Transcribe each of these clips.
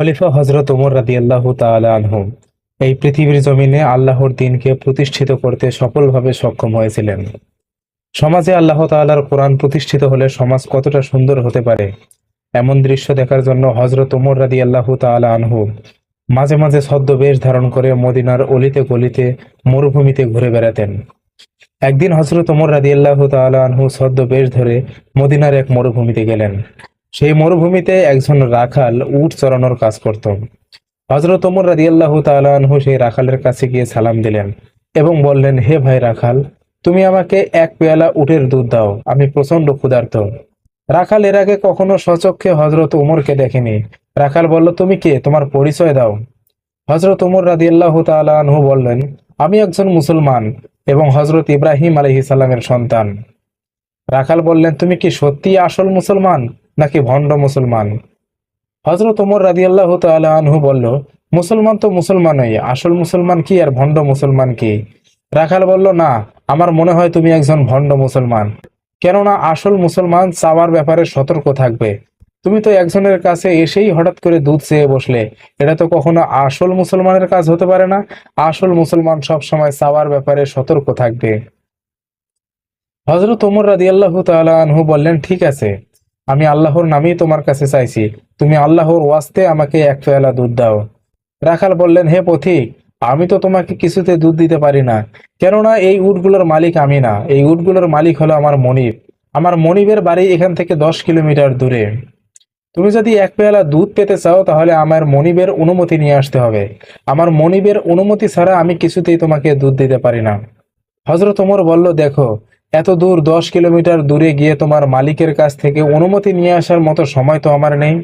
খলিফা হজরত ওমর রাদি আল্লাহ আনহু এই পৃথিবীর জমিনে আল্লাহর দিনকে প্রতিষ্ঠিত করতে সফলভাবে সক্ষম হয়েছিলেন। সমাজে আল্লাহ তাআলার কোরআন প্রতিষ্ঠিত হলে সমাজ কতটা সুন্দর হতে পারে, এমন দৃশ্য দেখার জন্য হজরত ওমর রাদি আল্লাহ তাআলা আনহু মাঝে মাঝে ছদ্মবেশ ধারণ করে মদিনার অলিতে গলিতে মরুভূমিতে ঘুরে বেড়াতেন। একদিন হজরত ওমর রাদি আল্লাহ তাআলা আনহু ছদ্মবেশ ধরে মদিনার এক মরুভূমিতে গেলেন। সেই মরুভূমিতে একজন রাখাল উট চড়ানোর কাজ করত। হজরত ওমর রাদিয়াল্লাহু তাআলা আনহু সেই রাখালের কাছে গিয়ে সালাম দিলেন এবং বললেন, হে ভাই রাখাল, তুমি আমাকে এক পেয়ালা উটের দুধ দাও, আমি প্রচণ্ড ক্ষুধার্ত। রাখাল এর আগে কখনো সচক্ষে হজরত ওমরকে দেখেনি। রাখাল বলল, তুমি কে? তোমার পরিচয় দাও। হজরত ওমর রাদিয়াল্লাহু তাআলা আনহু বললেন, আমি একজন মুসলমান এবং হজরত ইব্রাহিম আলাইহিস সালামের সন্তান। রাখাল বললেন, তুমি কি সত্যি আসল মুসলমান? নাকি ভণ্ড মুসলমান? হজরত ওমর রাদিয়াল্লাহু তাআলা আনহু বলল, মুসলমান তো মুসলমানই, আসল মুসলমান কি আর ভণ্ড মুসলমান কি? রাখাল বলল, না, আমার মনে হয় তুমি একজন ভণ্ড মুসলমান। কেননা আসল মুসলমান চাওয়ার ব্যাপারে সতর্ক থাকবে। তুমি তো একজনের কাছে এসেই হঠাৎ করে দুধ চেয়ে বসলে। এটা তো কখনো আসল মুসলমানের কাজ হতে পারে না। আসল মুসলমান সব সময় চাওয়ার ব্যাপারে সতর্ক থাকবে। হজরত ওমর রাদিয়াল্লাহু তাআলা আনহু বললেন, ঠিক আছে। আমি আল্লাহর নামেই তোমার কাছে চাইছি। তুমি আল্লাহর ওয়াস্তে আমাকে এক পেয়ালা দুধ দাও। রাখাল বললেন, হে পথিক, আমি তো তোমাকে কিছুতে দুধ দিতে পারি না। কেননা এই উটগুলোর মালিক আমি না। এই উটগুলোর মালিক হলো আমার মনিব। আমার মনিবের বাড়ি এখান থেকে দশ কিলোমিটার দূরে। তুমি যদি এক পেয়ালা দুধ পেতে চাও, তাহলে আমার মনিবের অনুমতি নিয়ে আসতে হবে। আমার মনিবের অনুমতি ছাড়া আমি কিছুতেই তোমাকে দুধ দিতে পারি না। হজরত ওমর বলল, দেখো এত দূর দশ কিলোমিটার দূরে গিয়ে তোমার মালিকের কাছ থেকে অনুমতি নিয়ে আসার মতো সময় তো আমার নেই।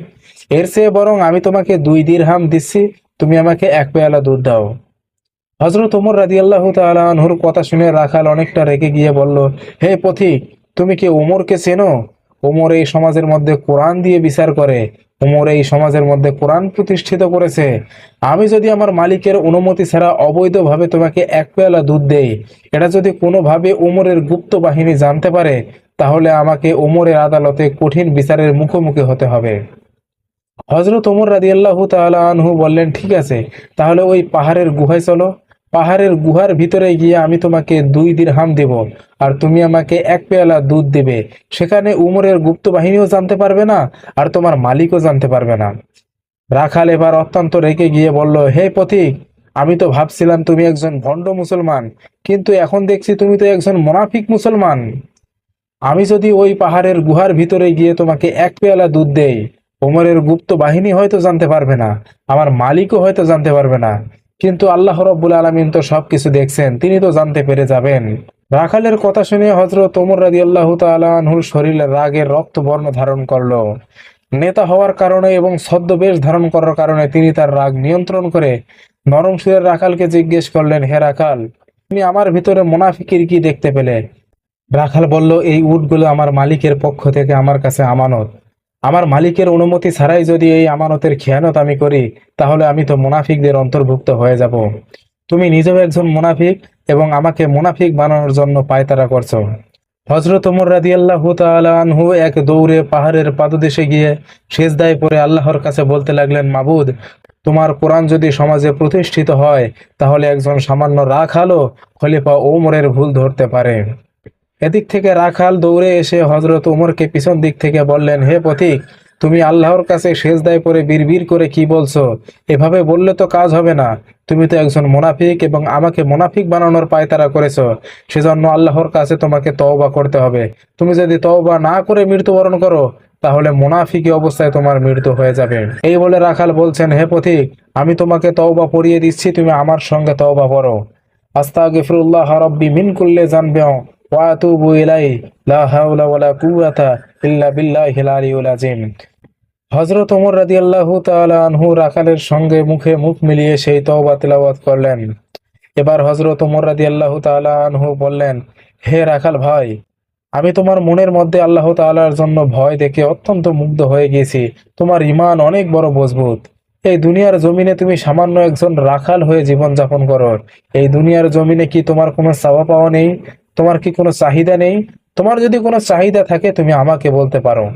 এর চেয়ে বরং আমি তোমাকে দুই দিরহাম দিচ্ছি, তুমি আমাকে এক পেয়ালা দুধ দাও। হজরত ওমর রাদিয়াল্লাহু তাআলা আনহুর কথা শুনে রাখাল অনেকটা রেগে গিয়ে বলল, হে পথিক, তুমি কি ওমরকে চেনো? ওমর এই সমাজের মধ্যে কোরআন দিয়ে বিচার করে। ওমর এই সমাজের মধ্যে কোরআন প্রতিষ্ঠিত করেছে। আমি যদি আমার মালিকের অনুমতি ছাড়া অবৈধভাবে তোমাকে এক পেয়ালা দুধ দেই, এটা যদি কোনোভাবে উমরের গুপ্ত বাহিনী জানতে পারে, তাহলে আমাকে উমরের আদালতে কঠিন বিচারের মুখোমুখি হতে হবে। হজরত ওমর রাদিয়াল্লাহু তাআলা আনহু বললেন, ঠিক আছে, তাহলে ওই পাহাড়ের গুহায় চলো। পাহাড়ের গুহার ভিতরে গিয়ে আমি তোমাকে দুই দিরহাম দেব, আর তুমি আমাকে এক পেয়ালা দুধ দেবে। সেখানে উমরের গুপ্ত বাহিনীও জানতে পারবে না, আর তোমার মালিকও জানতে পারবে না। রাখাল এবার অত্যন্ত রেগে গিয়ে বলল, হে পথিক, আমি তো ভাবছিলাম তুমি একজন ভণ্ড মুসলমান, কিন্তু এখন দেখছি তুমি তো একজন মোনাফিক মুসলমান। আমি যদি ওই পাহাড়ের গুহার ভিতরে গিয়ে তোমাকে এক পেয়ালা দুধ দেই ওমরের গুপ্ত বাহিনী হয়তো জানতে পারবে না, আমার মালিকও হয়তো জানতে পারবে না। কিন্তু আল্লাহ রব্বুল আলমিন তো সবকিছু দেখছেন, তিনি তো জানতে পেরে যাবেন। রাখালের কথা শুনে হজরত ওমর রাজি আল্লাহ তালহুর শরীরে রাগের রক্ত বর্ণ ধারণ করল। নেতা হওয়ার কারণে এবং ছদ্মবেশ ধারণ করার কারণে তিনি তার রাগ নিয়ন্ত্রণ করে নরম সুরের রাখালকে জিজ্ঞেস করলেন, হে রাখাল, তুমি আমার ভিতরে মোনাফিকির কি দেখতে পেলে? রাখাল বলল, এই উটগুলো আমার মালিকের পক্ষ থেকে আমার কাছে আমানত। আমার মালিকের অনুমতি ছাড়াই যদি এই আমানতের খেয়ানত আমি করি, তাহলে আমি তো মুনাফিকদের অন্তর্ভুক্ত হয়ে যাব। তুমি নিজেও একজন মুনাফিক এবং আমাকে মুনাফিক বানানোর জন্য পায়তারা করছ। হজরত ওমর রাদিয়াল্লাহু তাআলা আনহু এক দৌড়ে পাহাড়ের পাদদেশে গিয়ে শেষ সেজদায় পড়ে আল্লাহর কাছে বলতে লাগলেন, মাবুদ, তোমার কোরআন যদি সমাজে প্রতিষ্ঠিত হয়, তাহলে একজন সামান্য রাখালও খলিফা ওমরের ভুল ধরতে পারে। এদিক থেকে রাখাল দৌড়ে এসে হজরত উমরকে পিছন দিক থেকে বললেন, হে পথিক, তুমি আল্লাহর কাছে সেজদায় পরে বিড়বিড় করে কি বলছো? এভাবে বললে তো কাজ হবে না। তুমি তো একজন মোনাফিক এবং আমাকে মোনাফিক বানানোর পায়তারা করেছ। সেজন্য আল্লাহর কাছে তোমাকে তওবা করতে হবে। তুমি যদি তওবা না করে মৃত্যুবরণ করো, তাহলে মুনাফিকি অবস্থায় তোমার মৃত্যু হয়ে যাবে। এই বলে রাখাল বলছেন, হে পথিক, আমি তোমাকে তওবা পড়িয়ে দিচ্ছি, তুমি আমার সঙ্গে তওবা পড়ো আস্তাগফিরুল্লাহ রাব্বি মিন কুল্লি জানবিও ওমর রাদিয়াল্লাহু তাআলা আনহু রাখালের সঙ্গে মুখে মুখ মিলিয়ে সেই তওবা তেলাওয়াত করলেন। এবার ওমর রাদিয়াল্লাহু তাআলা আনহু বললেন, হে রাখাল ভাই, আমি তোমার মনের মধ্যে আল্লাহ তাআলার জন্য ভয় দেখে অত্যন্ত মুগ্ধ হয়ে গেছি। তোমার ঈমান অনেক বড় মজবুত। এই দুনিয়ার জমিনে তুমি সামান্য একজন রাখাল হয়ে জীবন যাপন করো। এই দুনিয়ার জমিনে কি তোমার কোনো চাওয়া পাওয়া নেই? তোমার কি কোনো চাহিদা নেই? তোমার যদি কোনো চাহিদা থাকে, তুমি আমাকে বলতে পারো।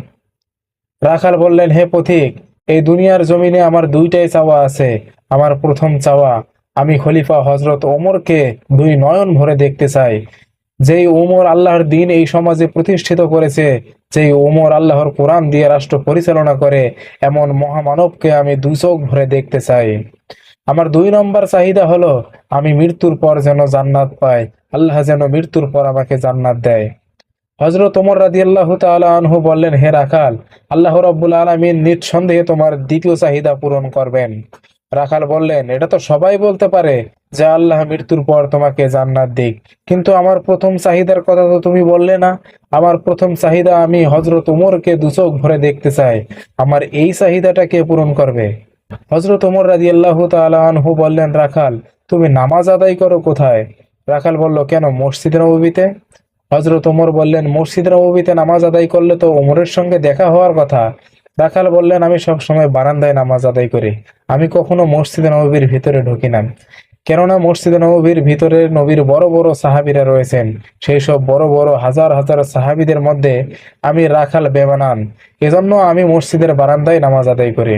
রাখাল বললেন, হে পথিক, এই দুনিয়ার জমিনে আমার দুইটাই চাওয়া আছে। আমার প্রথম চাওয়া, আমি খলিফা হজরত ওমরকে দুই নয়ন ভরে দেখতে চাই। যেই ওমর আল্লাহর দিন এই সমাজে প্রতিষ্ঠিত করেছে, যেই ওমর আল্লাহর কোরআন দিয়ে রাষ্ট্র পরিচালনা করে, এমন মহামানবকে আমি দুই চোখ ভরে দেখতে চাই। আমার দুই নম্বর চাহিদা হলো, আমি মৃত্যুর পর যেন জান্নাত পাই। আল্লাহ যেন মৃত্যুর পর আমাকে জান্নাত দেয়। হজরত ওমর রাদিয়াল্লাহু তাআলা আনহু বললেন, হে রাখাল, আল্লাহ রাব্বুল আলামিন নিঃসন্দেহে তোমার দ্বিতীয় চাহিদা পূরণ করবেন। রাখাল বললেন, এটা তো সবাই বলতে পারে যে আল্লাহ মৃত্যুর পর তোমাকে জান্নাত দিক। কিন্তু আমার প্রথম চাহিদার কথা তো তুমি বললে না। আমার প্রথম চাহিদা আমি হজরত ওমরকে দুচোখ ভরে দেখতে চাই। আমার এই চাহিদাটা কে পূরণ করবে? হজরত ওমর রাদিয়াল্লাহু তাআলা আনহু বললেন, রাখাল, তুমি নামাজ আদায় করো কোথায়? রাখাল বলল, কেন মসজিদ নববীতে হজরত ওমর বললেন মসজিদ নববীতে নামাজ আদায় করলে তো ওমরের সঙ্গে দেখা হওয়ার কথা। রাখাল বললেন, আমি সব সময় বারান্দায় নামাজ আদায় করি। আমি কখনো মসজিদ নববীর ভিতরে ঢুকি না। কেননা মসজিদ নববীর ভিতরে নবীর বড় বড় সাহাবীরা রয়েছেন। সেই সব বড় বড়, হাজার হাজার সাহাবীদের মধ্যে আমি রাখাল বেমানান। এজন্য আমি মসজিদের বারান্দায় নামাজ আদায় করি।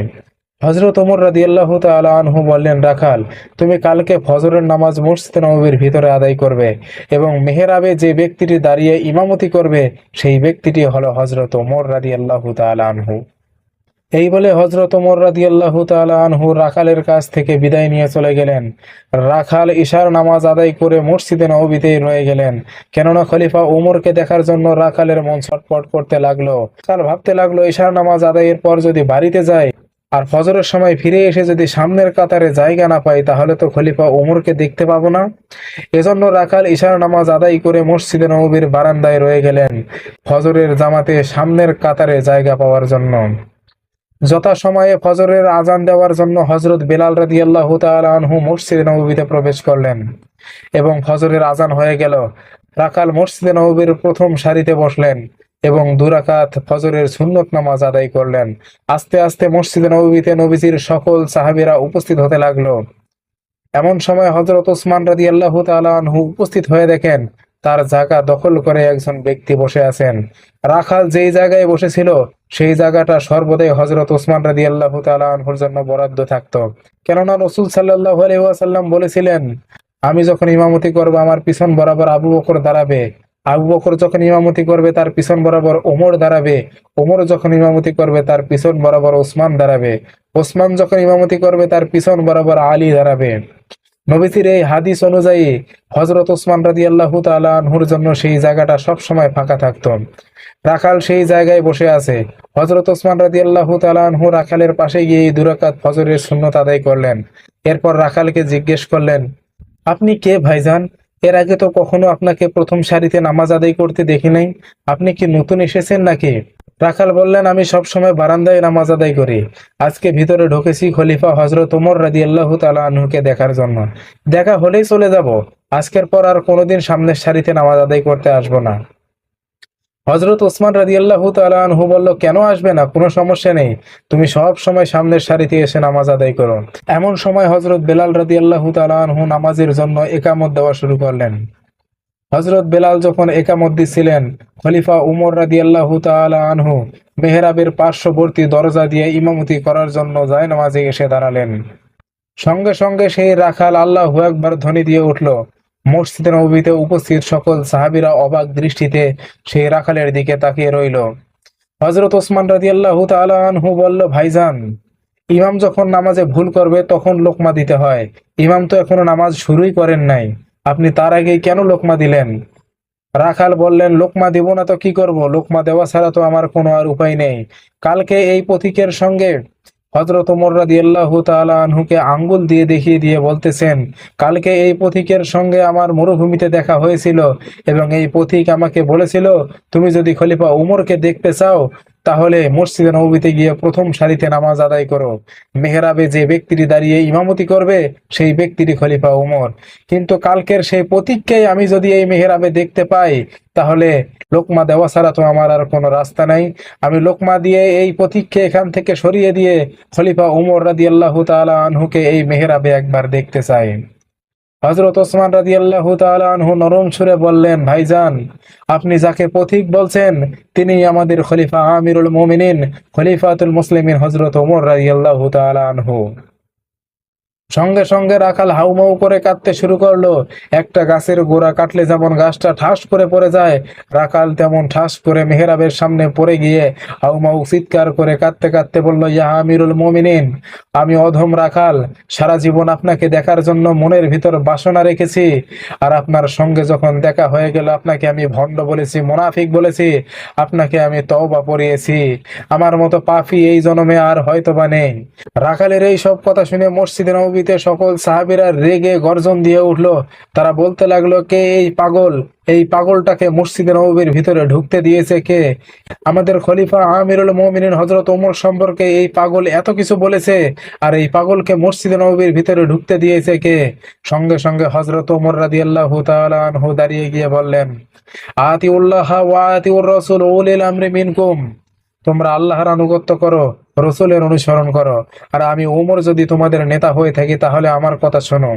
হজরত ওমর রাদিয়াল্লাহু তাআলা আনহু বললেন, রাখাল, তুমি কালকে ফজরের নামাজ মসজিদ নববীর ভিতরে আদায় করবে এবং মেহরাবে যে ব্যক্তিটি দাঁড়িয়ে ইমামতি করবে, সেই ব্যক্তিটি হলো হজরত ওমর রাদিয়াল্লাহু তাআলা আনহু। এই বলে হজরত ওমর রাদিয়াল্লাহু তাআলা আনহু রাখালের কাছ থেকে বিদায় নিয়ে চলে গেলেন। রাখাল ঈশার নামাজ আদায় করে মসজিদে নববীতেই রয়ে গেলেন। কেননা খলিফা ওমরকে দেখার জন্য রাখালের মন ছটপট করতে লাগল। রাখাল ভাবতে লাগল, ঈশার নামাজ আদায়ের পর যদি বাড়িতে যায় আর ফজরের সময় ফিরে এসে যদি সামনের কাতারে জায়গা না পাই, তাহলে তো খলিফা ওমরকে দেখতে পাবো না। এজন্য রাখাল ইশার নামাজ আদায় করে মসজিদে নববীর বারান্দায় রয়ে গেলেন ফজরের জামাতে সামনের কাতারে জায়গা পাওয়ার জন্য। যথা সময়ে ফজরের আজান দেওয়ার জন্য হজরত বেলাল রাদিয়াল্লাহু তাআলা আনহু মসজিদে নববীতে প্রবেশ করলেন এবং ফজরের আজান হয়ে গেল। রাখাল মসজিদে নববীর প্রথম সারিতে বসলেন। এবং দুরাকাত ফজরের সুন্নত নামাজ আদায় করলেন। আস্তে আস্তে মসজিদে নববীতে নবীজির সকল সাহাবীরা উপস্থিত হতে লাগল। এমন সময় হজরত ওসমান রাদিয়াল্লাহু আল্লাহ আনহু উপস্থিত হয়ে দেখেন, তার জায়গা দখল করে একজন ব্যক্তি বসে আছেন। রাখাল যেই জায়গায় বসেছিল, সেই জায়গাটা সর্বদাই হজরত ওসমান রাদিয়াল্লাহু তাআলা আনহুর জন্য বরাদ্দ থাকতো। কেননা রসুল সাল্লাল্লাহু আলাইহি ওয়াসাল্লাম বলেছিলেন, আমি যখন ইমামতি করব, আমার পিছন বরাবর আবু বকর দাঁড়াবে। আবু বকর যখন ইমামতি করবে, তার পিছন বরাবর ওমর দাঁড়াবে। ওমর যখন ইমামতি করবে, তার পিছন বরাবর ওসমান দাঁড়াবে। ওসমান যখন ইমামতি করবে, তার পিছন বরাবর আলী দাঁড়াবে। নবীজির এই হাদিস অনুযায়ী হজরত ওসমান রাদিয়াল্লাহু তাআলা আনহুর জন্য সেই জায়গাটা সব সময় ফাঁকা থাকতো। রাখাল সেই জায়গায় বসে আছে। হজরত ওসমান রাদিয়াল্লাহু তাআলা আনহু রাখালের পাশে গিয়ে দুরাকাত ফজরের সুন্নত আদায় করলেন। এরপর রাখালকে জিজ্ঞেস করলেন, আপনি কে ভাইজান? এর আগে তো কখনো আপনাকে প্রথম সারিতে নামাজ আদায় করতে দেখি নাই। আপনি কি নতুন এসেছেন নাকি? রাখাল বললেন, আমি সব সময় বারান্দায় নামাজ আদায় করি। আজকে ভিতরে ঢুকেছি খলিফা হজরত ওমর রাজি আল্লাহ আনহুকে দেখার জন্য। দেখা হলেই চলে যাব। আজকের পর আর কোনোদিন সামনের সারিতে নামাজ আদায় করতে আসব না। হজরত ওসমান রাদিয়াল্লাহু তাআলা আনহু বলল, কেন আসবে না? কোনো সমস্যা নেই। তুমি সব সময় সামনের সারিতে এসে নামাজ আদায় করো। এমন সময় হজরত বেলাল রাদিয়াল্লাহু তাআলা আনহু নামাজের জন্য একামত দেওয়া শুরু করলেন। হজরত বেলাল যখন একামত দিচ্ছিলেন খলিফা উমর রাদিয়াল্লাহু তাআলা আনহু মেহরাবের পার্শ্ববর্তী দরজা দিয়ে ইমামতি করার জন্য জায় নামাজে এসে দাঁড়ালেন। সঙ্গে সঙ্গে সেই রাখাল আল্লাহু একবার ধ্বনি দিয়ে উঠল মসজিদে নবীতে উপস্থিত সকল সাহাবীরা অবাক দৃষ্টিতে সেই রাখালের দিকে তাকিয়ে রইল। হজরত ওসমান রাদিয়াল্লাহু তাআলা আনহু বলল, ভাইজান, ইমাম যখন নামাজে ভুল করবে তখন লোকমা দিতে হয়। ইমাম তো এখনও নামাজ শুরুই করেন নাই। আপনি তার আগেই কেন লোকমা দিলেন? রাখাল বললেন, লোকমা দেব না তো কি করব? লোকমা দেওয়া ছাড়া তো আমার কোনো আর উপায় নেই। কালকে এই পথিকের সঙ্গে হজরত ওমর রাদিয়াল্লাহু তাআলা আনহুকে আঙ্গুল দিয়ে দেখিয়ে দিয়ে বলতেছেন, কালকে এই পথিকের সঙ্গে আমার মরুভূমিতে দেখা হয়েছিল এবং এই পথিক আমাকে বলেছিল, তুমি যদি খলিফা উমরকে দেখতে চাও তাহলে মসজিদে নবীতে গিয়ে প্রথম সারিতে নামাজ আদায় করো। মেহরাবে যে ব্যক্তিটি দাঁড়িয়ে ইমামতি করবে, সেই ব্যক্তিটি খলিফা উমর। কিন্তু কালকের সেই প্রতীককেই আমি যদি এই মেহরাবে দেখতে পাই, তাহলে লোকমা দেওয়া ছাড়া তো আমার আর কোনো রাস্তা নাই। আমি লোকমা দিয়ে এই প্রতীককে এখান থেকে সরিয়ে দিয়ে খলিফা উমর রাদিয়াল্লাহু তাআলা আনহুকে এই মেহরাবে একবার দেখতে চাই। হজরত ওসমান রাজি আল্লাহ আনহু নরম সুরে বললেন, ভাইজান, আপনি যাকে পথিক বলছেন, তিনি আমাদের খলিফা আমিরুল মোমিনিন, খলিফাতুল মুসলিমিন হজরত ওমর রাজি আল্লাহ আনহু। সঙ্গে সঙ্গে রাখাল হাউমাউ করে কাটতে শুরু করল। একটা গাছের গোড়া কাটলে যেমন গাছটা ঠাস করে পড়ে যায়, রাখাল তেমন ঠাস করে মেহরাবের সামনে পড়ে গিয়ে হাউমাউ চিৎকার করে কাঁদতে কাঁদতে বলল, ইয়া আমিরুল মুমিনিন, আমি অধম রাখাল। সারা জীবন আপনাকে দেখার জন্য মনের ভিতর বাসনা রেখেছি। আর আপনার সঙ্গে যখন দেখা হয়ে গেল, আপনাকে আমি ভণ্ড বলেছি, মোনাফিক বলেছি, আপনাকে আমি তওবা পড়িয়েছি। আমার মতো পাফি এই জন্মে আর হয়তো বা নেই। রাখালের এই সব কথা শুনে মসজিদে নবীতে সকল সাহাবীরা রেগে গর্জন দিয়ে উঠল। তারা বলতে লাগল, কে এই পাগল? এই পাগলটাকে মসজিদে নবীর ভিতরে ঢুকতে দিয়েছে কে? আমাদের খলিফা আমিরুল মুমিনিন হজরত ওমর সম্পর্কে এই পাগল এত কিছু বলেছে, আর এই পাগলকে মসজিদে নবীর ভিতরে ঢুকতে দিয়েছে কে? সঙ্গে সঙ্গে হজরত ওমর রাদিয়াল্লাহু তাআলা আনহু দাঁড়িয়ে গিয়ে বললেন, আতিউল্লাহ ওয়া আতিউর রাসূল উলিল আমরি মিনকুম। তোমরা আল্লাহর আনুগত্য করো। রসুলের অনুসরণ করো। আর আমি ওমর যদি তোমাদের নেতা হয়ে থাকি, তাহলে আমার কথা শোনো।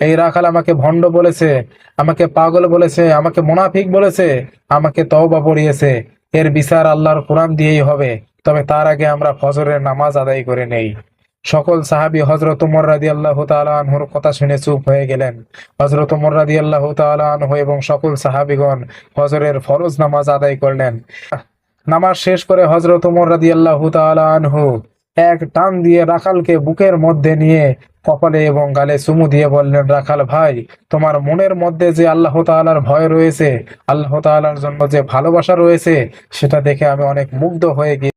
এই রাখাল আমাকে ভণ্ড বলেছে, আমাকে পাগল বলেছে, আমাকে মোনাফিক বলেছে, আমাকে তওবা পড়িয়েছে। এর বিচার আল্লাহর কোরআন দিয়েই হবে। তবে তার আগে আমরা ফজরের নামাজ আদায় করে নেই। সকল সাহাবি হজরত উমর রাদি আল্লাহ আনহুর কথা শুনে চুপ হয়ে গেলেন। হজরত উমর রাদি আল্লাহ আনহু এবং সকল সাহাবিগণ হজরের ফরজ নামাজ আদায় করলেন। নামাজ শেষ করে হজরত উমর রাদি আল্লাহ আনহু এক টান দিয়ে রাখালকে বুকের মধ্যে নিয়ে কপালে এবং গালে চুমু দিয়ে বললেন, রাখাল ভাই, তোমার মনের মধ্যে যে আল্লাহ তালার ভয় রয়েছে, আল্লাহ তালার জন্য যে ভালোবাসা রয়েছে, সেটা দেখে আমি অনেক মুগ্ধ হয়ে গিয়ে